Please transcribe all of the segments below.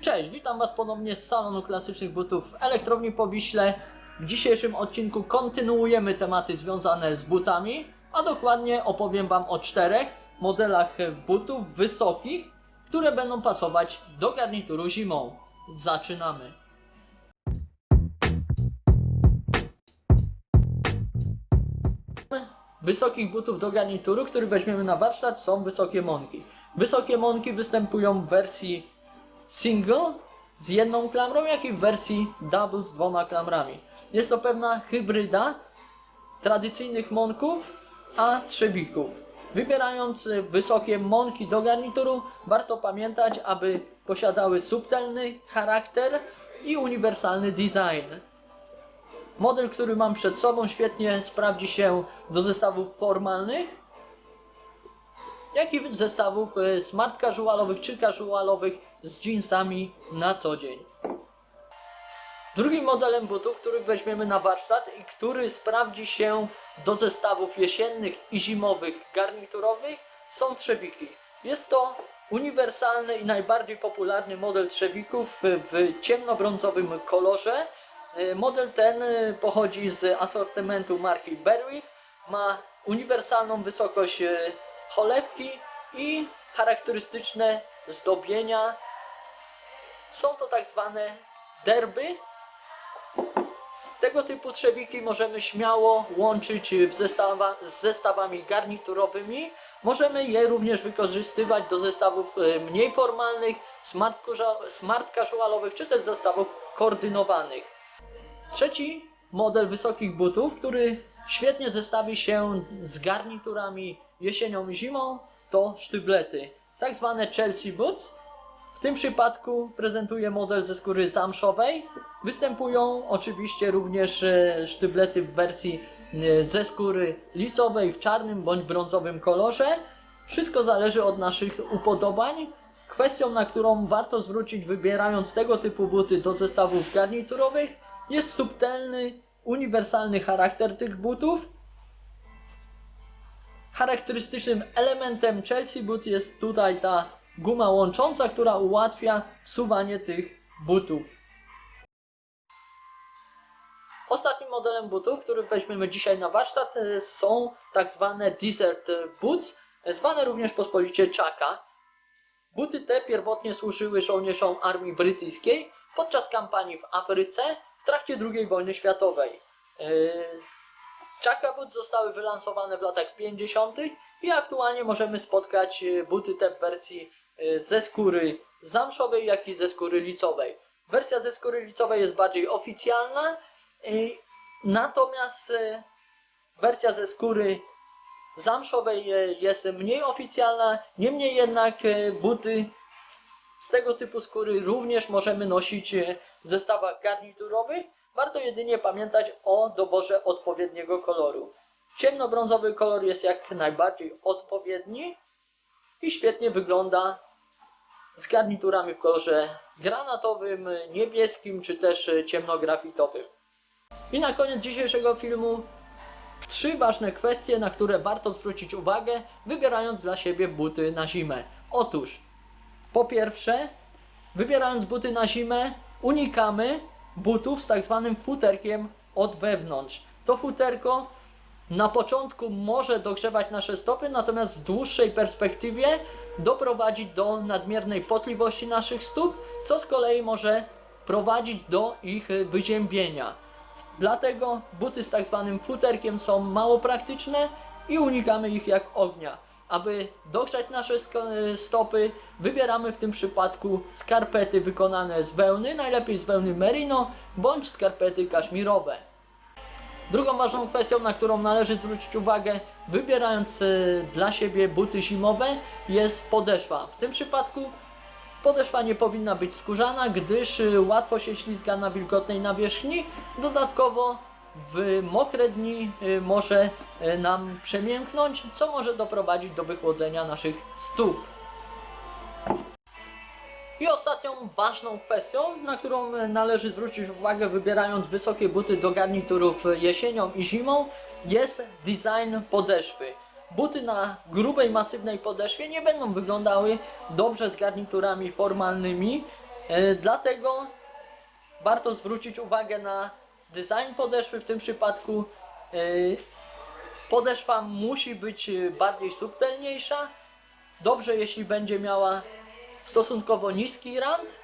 Cześć, witam Was ponownie z salonu klasycznych butów Elektrowni Powiśle. W dzisiejszym odcinku kontynuujemy tematy związane z butami, a dokładnie opowiem Wam o czterech modelach butów wysokich, które będą pasować do garnituru zimą. Zaczynamy! Wysokich butów do garnituru, który weźmiemy na warsztat, są wysokie monki. Wysokie monki występują w wersji single z jedną klamrą, jak i w wersji double z dwoma klamrami. Jest to pewna hybryda tradycyjnych monków a trzewików. Wybierając wysokie monki do garnituru, warto pamiętać, aby posiadały subtelny charakter i uniwersalny design. Model, który mam przed sobą, świetnie sprawdzi się do zestawów formalnych, jak i zestawów e, smart casualowych czy casualowych z jeansami na co dzień. Drugim modelem butów, który weźmiemy na warsztat i który sprawdzi się do zestawów jesiennych i zimowych garniturowych są trzewiki. Jest to uniwersalny i najbardziej popularny model trzewików w ciemnobrązowym kolorze. E, Model ten e, pochodzi z asortymentu marki Berwick. Ma uniwersalną wysokość cholewki i charakterystyczne zdobienia. Są to tak zwane derby. Tego typu trzewiki możemy śmiało łączyć w zestawa, z zestawami garniturowymi. Możemy je również wykorzystywać do zestawów e, mniej formalnych, smart, smart casualowych czy też zestawów koordynowanych. Trzeci model wysokich butów, który świetnie zestawi się z garniturami jesienią i zimą, to sztyblety, tak zwane Chelsea Boots. W tym przypadku prezentuję model ze skóry zamszowej. Występują oczywiście również e, sztyblety w wersji e, ze skóry licowej w czarnym bądź brązowym kolorze. Wszystko zależy od naszych upodobań. Kwestią, na którą warto zwrócić wybierając tego typu buty do zestawów garniturowych jest subtelny, uniwersalny charakter tych butów. Charakterystycznym elementem Chelsea Boot jest tutaj ta guma łącząca, która ułatwia wsuwanie tych butów. Ostatnim modelem butów, który weźmiemy dzisiaj na warsztat, e, są tak zwane Desert Boots, e, zwane również pospolicie czaka. Buty te pierwotnie służyły żołnierzom armii brytyjskiej podczas kampanii w Afryce w trakcie II wojny światowej. Yy, Chaka Boots zostały wylansowane w latach 50. i aktualnie możemy spotkać yy, buty te w wersji yy, ze skóry zamszowej, jak i ze skóry licowej. Wersja ze skóry licowej jest bardziej oficjalna, natomiast wersja ze skóry zamszowej jest mniej oficjalna, niemniej jednak buty z tego typu skóry również możemy nosić e, w zestawach garniturowych. Warto jedynie pamiętać o doborze odpowiedniego koloru. Ciemnobrązowy kolor jest jak najbardziej odpowiedni i świetnie wygląda z garniturami w kolorze granatowym, niebieskim czy też e, ciemnografitowym. I na koniec dzisiejszego filmu trzy ważne kwestie, na które warto zwrócić uwagę, wybierając dla siebie buty na zimę. Otóż po pierwsze, wybierając buty na zimę, unikamy butów z tak zwanym futerkiem od wewnątrz. To futerko na początku może dogrzewać nasze stopy, natomiast w dłuższej perspektywie doprowadzić do nadmiernej potliwości naszych stóp, co z kolei może prowadzić do ich wyziębienia. Dlatego buty z tak zwanym futerkiem są mało praktyczne i unikamy ich jak ognia. Aby dogrzać nasze stopy, wybieramy w tym przypadku skarpety wykonane z wełny, najlepiej z wełny merino bądź skarpety kaszmirowe. Drugą ważną kwestią, na którą należy zwrócić uwagę, wybierając e, dla siebie buty zimowe, jest podeszwa. W tym przypadku podeszwa nie powinna być skórzana, gdyż e, łatwo się ślizga na wilgotnej nawierzchni. Dodatkowo w mokre dni e, może e, nam przemięknąć, co może doprowadzić do wychłodzenia naszych stóp. I ostatnią ważną kwestią, na którą e, należy zwrócić uwagę wybierając wysokie buty do garniturów jesienią i zimą jest design podeszwy. Buty na grubej, masywnej podeszwie nie będą wyglądały dobrze z garniturami formalnymi, Dlatego warto zwrócić uwagę na design podeszwy w tym przypadku. e, Podeszwa musi być e, bardziej subtelniejsza. Dobrze, jeśli będzie miała stosunkowo niski rand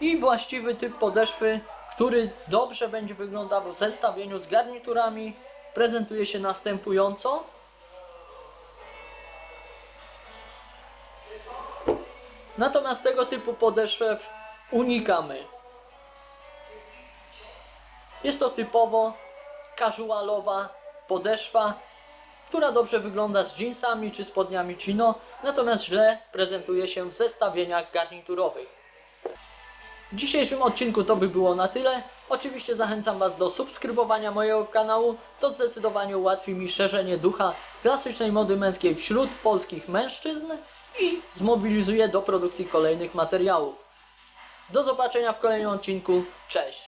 i właściwy typ podeszwy, który dobrze będzie wyglądał w zestawieniu z garniturami. Prezentuje się następująco. Natomiast tego typu podeszw unikamy. Jest to typowo casualowa podeszwa, która dobrze wygląda z jeansami czy spodniami chino, natomiast źle prezentuje się w zestawieniach garniturowych. W dzisiejszym odcinku to by było na tyle. Oczywiście zachęcam Was do subskrybowania mojego kanału. To zdecydowanie ułatwi mi szerzenie ducha klasycznej mody męskiej wśród polskich mężczyzn i zmobilizuje do produkcji kolejnych materiałów. Do zobaczenia w kolejnym odcinku. Cześć!